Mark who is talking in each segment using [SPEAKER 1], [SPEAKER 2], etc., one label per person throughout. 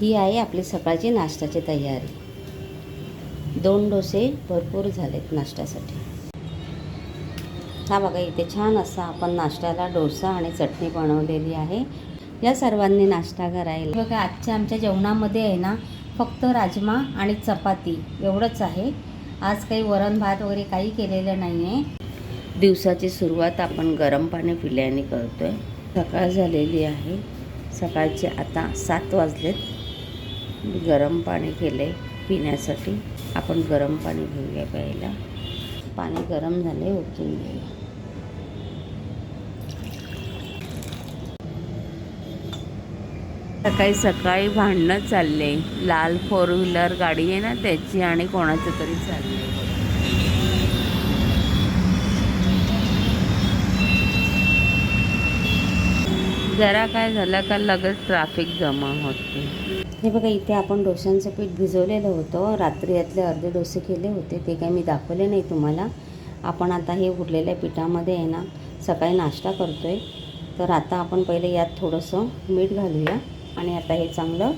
[SPEAKER 1] ही आहे आपली सकाळची नाश्त्याची तयारी. दोन डोसे भरपूर झालेत नाश्त्यासाठी. हा बघा इथे छान असा आपण नाश्त्याला डोसा आणि चटणी बनवलेली आहे. या सर्वांनी नाश्ता करायला. बघा आजच्या आमच्या जेवणामध्ये आहे ना फक्त राजमा आणि चपाती एवढंच आहे. आज काही वरण भात वगैरे काही केलेलं नाही आहे दिवसाची सुरुवात आपण गरम पाणी पिल्याने करतो आहे सकाळ झालेली आहे. सकाळचे आता सात वाजलेत. गरम पाणी केले पिण्यासाठी. आपण गरम पाणी घेऊया प्यायला. पाणी गरम झाले ओतून घेऊया. सकाळी सकाळी भांडणं चालले लाल फोर व्हीलर गाडी आहे ना त्याची आणि कोणाचं तरी चालले जरा काय झालं का लगेच ट्रॅफिक जमा होते हे बघा इथे आपण डोशांचं पीठ भिजवलेलं होतं. रात्री यातले अर्धे डोसे केले होते ते काही मी दाखवले नाही तुम्हाला. आपण आता हे उरलेल्या पिठामध्ये आहे ना सकाळी नाश्ता करतो आहे तर आता आपण पहिले यात थोडंसं मीठ घालूया आणि आता हे चांगलं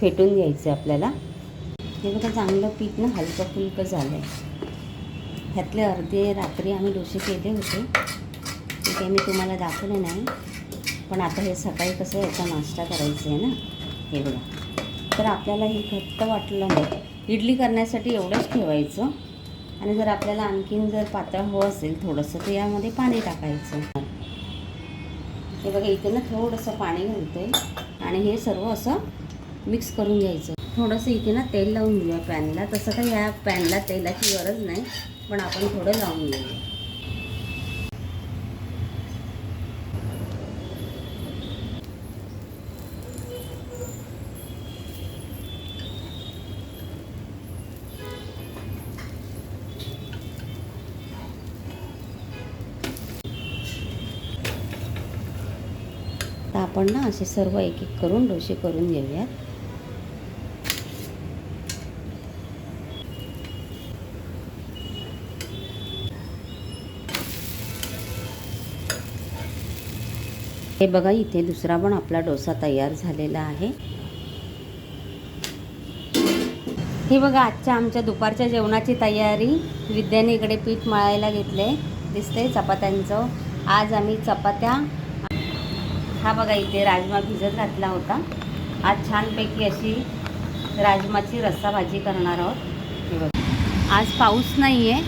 [SPEAKER 1] फेटून घ्यायचं आहे आपल्याला. हे बघा चांगलं पीठ ना हलकं फुलकं झालं आहे ह्यातले अर्धे रात्री आम्ही डोसे केले होते. ते काही मी तुम्हाला दाखवले नाही. पण आता हे सकाळी कसं याचा नाश्ता करायचा आहे ना हे बघा. तर आपल्याला हे घट्ट वाटलं नाही. इडली करण्यासाठी एवढंच ठेवायचं. आणि जर आपल्याला आणखीन जर पातळ हवं असेल थोडंसं तर यामध्ये पाणी टाकायचं. हे बघा इथे ना थोडंसं पाणी घालतोय. आणि हे सर्व असं मिक्स करून घ्यायचं. थोडंसं इथे ना तेल लावून घेऊया पॅनला. तसं काही या पॅनला तेलाची गरज नाही पण आपण थोडं लावून घेऊया. तर आपण ना असे सर्व एक एक करून डोसे करून घेऊयात. हे बघा इथे दुसरा पण आपला डोसा तयार झालेला आहे. हे बघा आजच्या आमच्या दुपारच्या जेवणाची तयारी. विद्याने इकडे पीठ मळायला घेतले दिसते चपात्यांचं. आज आम्ही चपात्या हा बघा इथे राजमा भिजत घातला होता. आज छानपैकी अशी राजमाची रस्सा भाजी करणार आहोत. आज पाऊस नाही आहे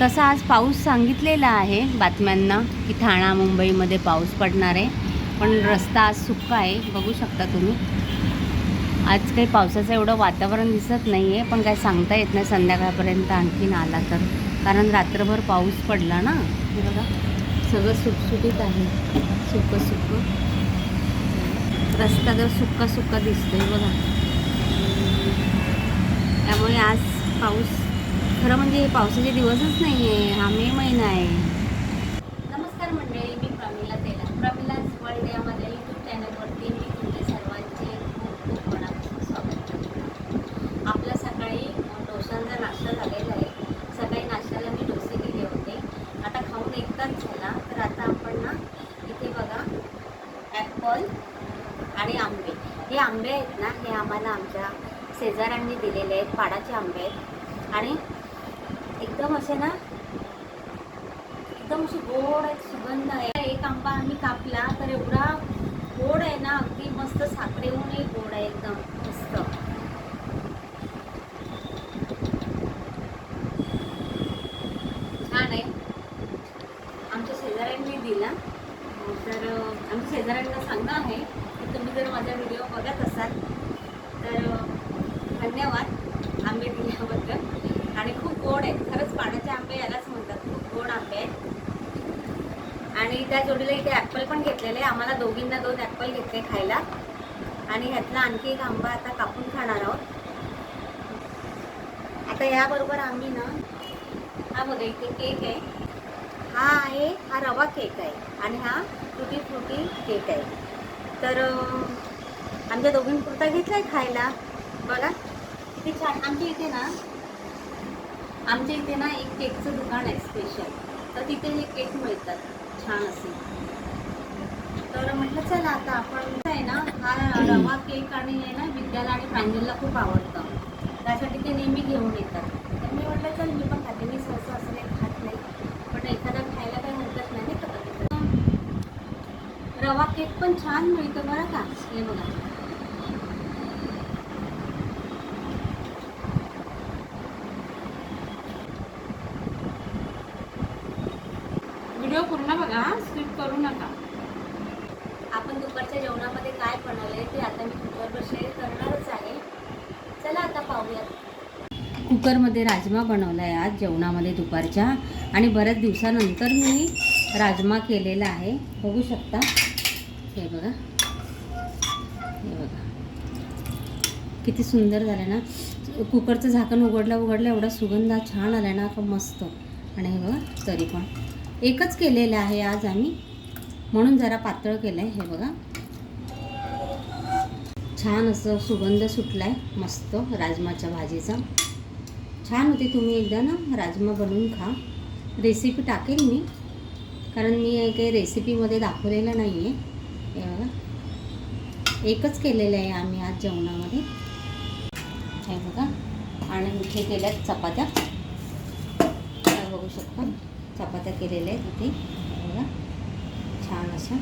[SPEAKER 1] तसा आज पाऊस सांगितलेला आहे बातम्यांना की ठाणा मुंबईमध्ये पाऊस पडणार आहे. पण रस्ता आज सुक्का आहे बघू शकता तुम्ही. आज काही पावसाचं एवढं वातावरण दिसत नाही आहे पण काय सांगता येत नाही. संध्याकाळपर्यंत आणखीन आला तर. कारण रात्रभर पाऊस पडला ना. बघा सगळं सुटसुटीत आहे. सुकं सुकं. रस्ता जर सुक्का सुक्का दिसतोय बघा. त्यामुळे आज पाऊस खरं म्हणजे हे पावसाचे दिवसच नाही आहे हा मे महिना आहे नमस्कार मंडळी मी प्रमिला तेला प्रमिलाच वर्ल्ड या माझ्या यूट्यूब चॅनलवरती मी तुमच्या सर्वांचे खूप खूप मनापासून स्वागत करते आपला सकाळी डोशांचा नाश्ता झालेला आहे सकाळी नाश्त्याला मी डोसे केले होते आता खाऊन एक तास झाला तर आता आपण ना इथे बघा ॲपल आणि आंबे आहेत ना हे आम्हाला आमच्या शेजाऱ्यांनी दिलेले आहेत पाडाचे आंबे आहेत. आणि एकदम असे ना एकदम असे गोड आहेत सुगंध आहे. एक आंबा आम्ही कापला तर एवढा गोड आहे ना अगदी मस्त साखरेहूनही गोड आहे एकदम मस्त. छान आहे. आमच्या शेजाऱ्यांनी दिला. तर आमच्या शेजाऱ्यांना सांगा आहे तुम्ही जर माझा व्हिडिओ बघत असाल तर धन्यवाद आंबे दिल्याबद्दल. आणि खूप गोड आहेत खरंच पाण्याचे आंबे यालाच म्हणतात. खूप गोड आंबे आहेत. आणि त्या जोडीला इथे ॲपल पण घेतलेले. आम्हाला दोघींना दोन ॲपल घेतले खायला. आणि ह्यातला आणखी एक आंबा आता कापून खाणार आहोत. आता याबरोबर आम्ही ना हा बघा इथे केक आहे. हा आहे हा रवा केक आहे. आणि हा टुटी फ्रुटी केक आहे. तर आमच्या दोघींपुरता घेतला आहे खायला. बघा किती छान. आमच्या इथे ना आमच्या इथे ना एक केकचं दुकान आहे स्पेशल तर तिथे हे केक मिळतात. छान असे. तर म्हटलं चला आता आपण आहे ना हा रवा केक आणि आहे ना विद्याला आणि प्रांजलला खूप आवडतं. त्यासाठी ते नेहमी घेऊन येतात. तर मी म्हटलं चल मी पण खाते. मी सहसा असं काही खात नाही. पण एखादा खायला काही हरकत नाही नाही का कधी रवा केक पण छान मिळतो बरं का? हे बघा.
[SPEAKER 2] व्हिडिओ पूर्ण बघा स्किप करू नका.
[SPEAKER 1] आपण दुपारच्या जेवणामध्ये काय बनवलंय ते आता मी तुमच्याबरोबर शेअर करणारच आहे. चला आता पाहूयात. कुकरमध्ये राजमा बनवला आहे आज जेवणामध्ये दुपारच्या. आणि बऱ्याच दिवसानंतर मी राजमा केलेला आहे. बघू शकता. हे बघा. हे बघा. किती सुंदर झालं ना. कुकरचं झाकण उघडलं उघडलं एवढा सुगंध छान आला ना का मस्त. आणि हे बघा तरी पण. एकच केलेलं आहे आज आम्ही. म्हणून जरा पातळ केलं आहे हे बघा. छान असं सुगंध सुटला आहे मस्त राजमाच्या भाजीचा. छान होते तुम्ही एकदा ना राजमा बनवून खा. रेसिपी टाकेल मी. कारण मी काही रेसिपीमध्ये दाखवलेलं नाही आहे एकच केलेलं आहे आम्ही आज जेवणामध्ये. हे बघा. आणि इथे केल्यात चपात्या. काय बघू शकता. चपात्या केलेल्या आहेत इथे. बघा. छान अशा.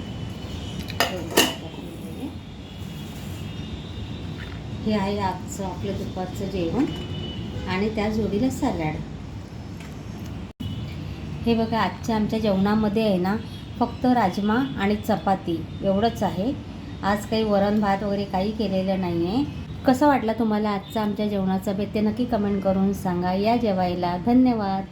[SPEAKER 1] हे आहे आजचं आपलं दुपारचं जेवण. आणि त्या जोडीला सलाड. हे बघा आजच्या आमच्या जेवणामध्ये आहे ना फक्त राजमा आणि चपाती एवढंच आहे. आज काही वरण भात वगैरे काही केलेलं नाही आहे कसं वाटलं तुम्हाला आजचा आमच्या जेवणाचा? बेत ते नक्की कमेंट करून सांगा. या जेवायला धन्यवाद.